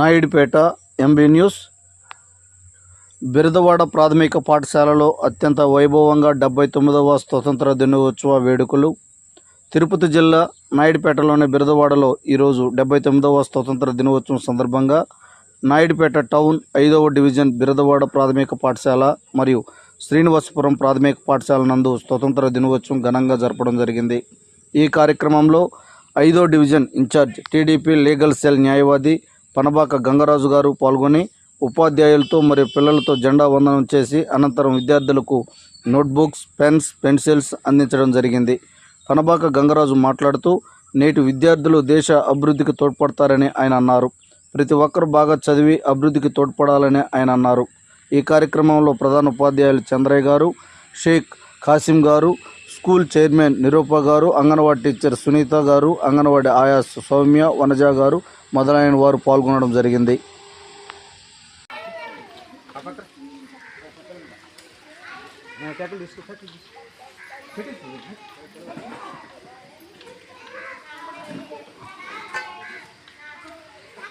Naidupeta MB news. Biradavada ప్రాథమిక పాఠశాలలో అత్యంత వైభవంగా డెబ్బై తొమ్మిదవ స్వతంత్ర దినోత్సవ వేడుకలు. తిరుపతి జిల్లా నాయుడుపేటలోని బిరదవాడలో ఈరోజు డెబ్బై తొమ్మిదవ స్వతంత్ర దినోత్సవం సందర్భంగా నాయుడుపేట టౌన్ ఐదవ డివిజన్ బిరదవాడ ప్రాథమిక పాఠశాల మరియు శ్రీనివాసపురం ప్రాథమిక పాఠశాల నందు స్వతంత్ర దినోత్సవం ఘనంగా జరపడం జరిగింది. ఈ కార్యక్రమంలో ఐదో division incharge TDP legal cell న్యాయవాది పనబాక గంగరాజు గారు పాల్గొని ఉపాధ్యాయులతో మరియు పిల్లలతో జెండా వందనం చేసి అనంతరం విద్యార్థులకు నోట్బుక్స్ పెన్స్ పెన్సిల్స్ అందించడం జరిగింది. పనబాక గంగరాజు మాట్లాడుతూ నేటి విద్యార్థులు దేశ అభివృద్ధికి తోడ్పడతారని ఆయన అన్నారు. ప్రతి ఒక్కరు బాగా చదివి అభివృద్ధికి తోడ్పడాలని ఆయన అన్నారు. ఈ కార్యక్రమంలో ప్రధాన ఉపాధ్యాయులు చంద్రయ్య గారు షేక్ కాసిం గారు స్కూల్ చైర్మన్ నిరూప గారు అంగన్వాడీ టీచర్ సునీత గారు అంగన్వాడీ ఆయా సౌమ్య వనజ గారు మొదలైన వారు పాల్గొనడం జరిగింది.